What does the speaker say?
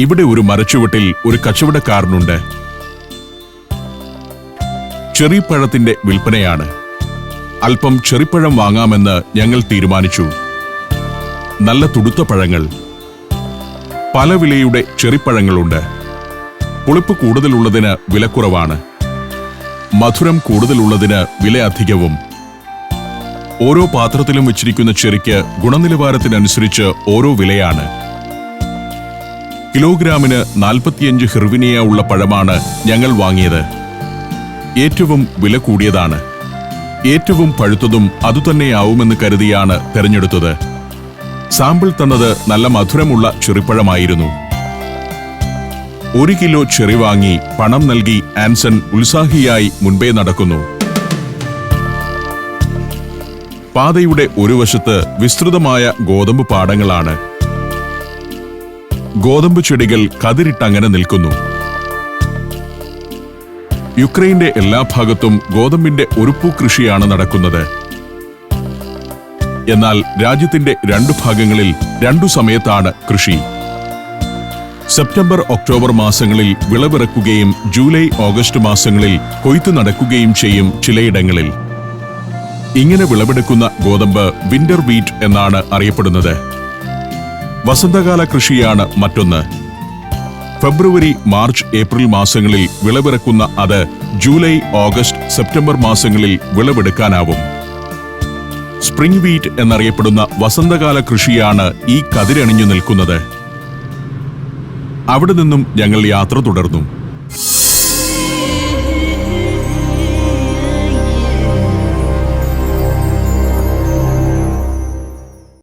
ഇവിടെ ഒരു മരച്ചുവട്ടിൽ ഒരു കച്ചവടക്കാരനുണ്ട്. ചെറിപ്പഴത്തിന്റെ വിൽപ്പനയാണ്. അല്പം ചെറിപ്പഴം വാങ്ങാമെന്ന് ഞങ്ങൾ തീരുമാനിച്ചു. നല്ല തുടുത്ത പഴങ്ങൾ. പല വിലയുടെ ചെറിപ്പഴങ്ങളുണ്ട്. പുളിപ്പ് കൂടുതലുള്ളതിന് വിലക്കുറവാണ് മധുരം കൂടുതലുള്ളതിന് വില അധികവും. ഓരോ പാത്രത്തിലും വെച്ചിരിക്കുന്ന ചെറിക്ക് ഗുണനിലവാരത്തിനനുസരിച്ച് ഓരോ വിലയാണ്. കിലോഗ്രാമിന് നാൽപ്പത്തിയഞ്ച് ഹിർവിനിയ ഉള്ള പഴമാണ് ഞങ്ങൾ വാങ്ങിയത്. ഏറ്റവും വില കൂടിയതാണ്. ഏറ്റവും പഴുത്തതും അതുതന്നെയാവുമെന്ന് കരുതിയാണ് തെരഞ്ഞെടുത്തത്. സാമ്പിൾ തന്നത് നല്ല മധുരമുള്ള ചെറിപ്പഴമായിരുന്നു. ഒരു കിലോ ചെറി വാങ്ങി പണം നൽകി ആൻസൺ ഉത്സാഹിയായി മുൻപേ നടക്കുന്നു. പാതയുടെ ഒരു വശത്ത് വിസ്തൃതമായ ഗോതമ്പ് പാടങ്ങളാണ്. ഗോതമ്പ് ചെടികൾ കതിരിട്ടങ്ങനെ നിൽക്കുന്നു. യുക്രൈന്റെ എല്ലാ ഭാഗത്തും ഗോതമ്പിന്റെ ഒരുപ്പൂ കൃഷിയാണ് നടക്കുന്നത്. എന്നാൽ രാജ്യത്തിന്റെ രണ്ടു ഭാഗങ്ങളിൽ രണ്ടു സമയത്താണ് കൃഷി. സെപ്റ്റംബർ ഒക്ടോബർ മാസങ്ങളിൽ വിളവിറക്കുകയും ജൂലൈ ഓഗസ്റ്റ് മാസങ്ങളിൽ കൊയ്ത്ത് നടക്കുകയും ചെയ്യും ചിലയിടങ്ങളിൽ. ഇങ്ങനെ വിളവെടുക്കുന്ന ഗോതമ്പ് വിന്റർ വീറ്റ് എന്നാണ് അറിയപ്പെടുന്നത്. വസന്തകാല കൃഷിയാണ് മറ്റൊന്ന്. ഫെബ്രുവരി മാർച്ച് ഏപ്രിൽ മാസങ്ങളിൽ വിളവിറക്കുന്ന അത് ജൂലൈ ഓഗസ്റ്റ് സെപ്റ്റംബർ മാസങ്ങളിൽ വിളവെടുക്കാനാവും. സ്പ്രിംഗ് വീറ്റ് എന്നറിയപ്പെടുന്ന വസന്തകാല കൃഷിയാണ് ഈ കതിരണിഞ്ഞു നിൽക്കുന്നത്. അവിടെ നിന്നും ഞങ്ങൾ യാത്ര തുടർന്നു.